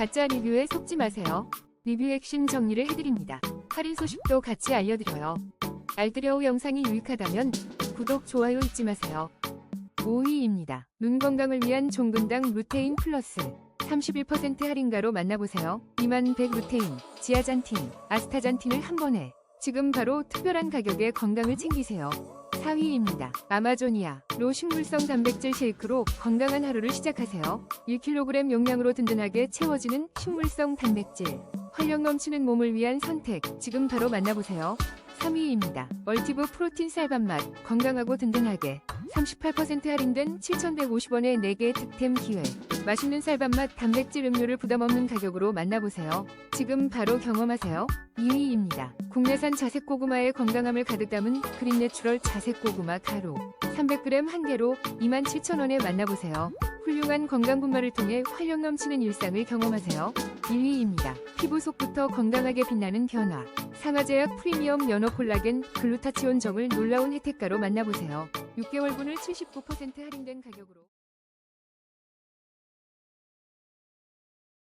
가짜 리뷰에 속지 마세요. 리뷰 핵심 정리를 해드립니다. 할인 소식도 같이 알려드려요. 알뜰여우 영상이 유익하다면 구독, 좋아요 잊지 마세요. 5위입니다. 눈 건강을 위한 종근당 루테인 플러스 31% 할인가로 만나보세요. 2만 100 루테인, 지아잔틴, 아스타잔틴을 한 번에 지금 바로 특별한 가격에 건강을 챙기세요. 4위입니다. 아마조니아 로 식물성 단백질 쉐이크로 건강한 하루를 시작하세요. 1kg 용량으로 든든하게 채워지는 식물성 단백질. 활력 넘치는 몸을 위한 선택. 지금 바로 만나보세요. 3위입니다. 멀티브 프로틴 쌀밥 맛. 건강하고 든든하게. 38% 할인된 7,150원의 4개 득템 기회. 맛있는 쌀밥 맛 단백질 음료를 부담 없는 가격으로 만나보세요. 지금 바로 경험하세요. 2위입니다. 국내산 자색 고구마의 건강함을 가득 담은 그린내추럴 자색 고구마 가루 300g 한 개로 27,000원에 만나보세요. 훌륭한 건강 분말을 통해 활력 넘치는 일상을 경험하세요. 1위입니다. 피부 속부터 건강하게 빛나는 변화. 상하제약 프리미엄 연어 콜라겐 글루타치온 정을 놀라운 혜택가로 만나보세요. 6개월분을 79% 할인된 가격으로